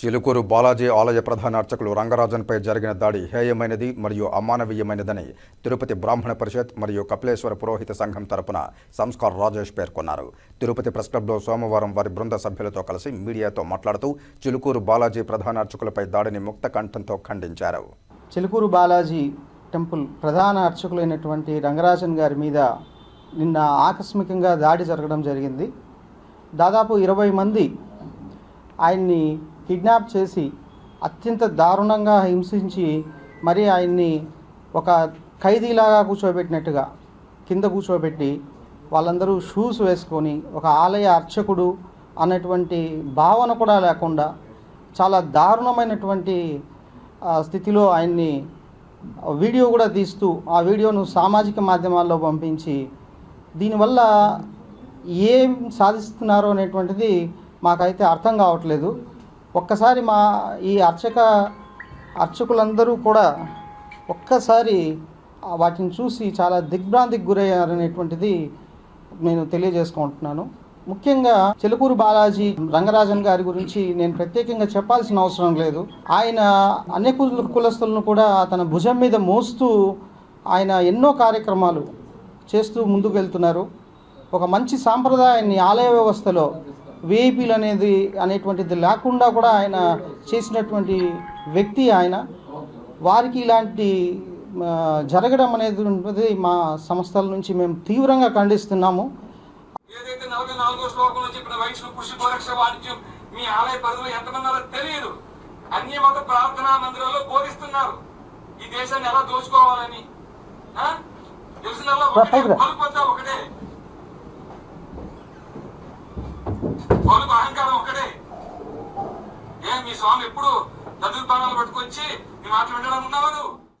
చిలుకూరు బాలాజీ ఆలయ ప్రధాన అర్చకులు రంగరాజన్పై జరిగిన దాడి హేయమైనది మరియు అమానవీయమైనదని తిరుపతి బ్రాహ్మణ పరిషత్ మరియు కపిలేశ్వర పురోహిత సంఘం తరపున సంస్కార్ రాజేష్ పేర్కొన్నారు. తిరుపతి ప్రెస్ క్లబ్లో సోమవారం వారి బృంద సభ్యులతో కలిసి మీడియాతో మాట్లాడుతూ చిలుకూరు బాలాజీ ప్రధాన అర్చకులపై దాడిని ముక్త కంఠంతో ఖండించారు. చిలుకూరు బాలాజీ టెంపుల్ ప్రధాన అర్చకులైనటువంటి రంగరాజన్ గారి మీద నిన్న ఆకస్మికంగా దాడి జరగడం జరిగింది. దాదాపు ఇరవై మంది ఆయన్ని కిడ్నాప్ చేసి అత్యంత దారుణంగా హింసించి మరి ఆయన్ని ఒక ఖైదీలాగా కూర్చోబెట్టినట్టుగా కింద కూర్చోబెట్టి వాళ్ళందరూ షూస్ వేసుకొని ఒక ఆలయ అర్చకుడు అన్నటువంటి భావన కూడా లేకుండా చాలా దారుణమైనటువంటి స్థితిలో ఆయన్ని వీడియో కూడా తీస్తూ ఆ వీడియోను సామాజిక మాధ్యమాల్లో పంపించి దీనివల్ల ఏం సాధిస్తున్నారో అనేటువంటిది మాకైతే అర్థం కావట్లేదు. ఒక్కసారి మా ఈ అర్చక అర్చకులందరూ కూడా ఒక్కసారి వాటిని చూసి చాలా దిగ్భ్రాంతికి గురయ్యారనేటువంటిది నేను తెలియజేసుకుంటున్నాను. ముఖ్యంగా చెలుకూరు బాలాజీ రంగరాజన్ గారి గురించి నేను ప్రత్యేకంగా చెప్పాల్సిన అవసరం లేదు. ఆయన అన్ని కులస్తులను కూడా తన భుజం మీద మోస్తూ ఆయన ఎన్నో కార్యక్రమాలు చేస్తూ ముందుకు వెళ్తున్నారు ఒక మంచి సాంప్రదాయాన్ని ఆలయ వ్యవస్థలో విఐపీలు అనేది అనేటువంటిది లేకుండా కూడా ఆయన చేసినటువంటి వ్యక్తి ఆయన. వారికి ఇలాంటి జరగడం అనేది ఉంటుంది మా సంస్థల నుంచి మేము తీవ్రంగా ఖండిస్తున్నాము. ఏదైతే నలభై నాలుగో శ్లోకంలో చెప్పిన వైష్ణవ కృషి గోరక్ష వాణిజ్యం మీ ఆలయ పరిధిలో ఎంతమంది ఉన్నారో తెలియదు. అన్ని మత ప్రార్థనా మందిరాల్లో బోధిస్తున్నారు. ఈ దేశాన్ని ఎలా దోచుకోవాలని? స్వామి ఎప్పుడు చదువు బాణాలు పట్టుకొచ్చి మీ మాటలు వినడం ఉన్నవారు?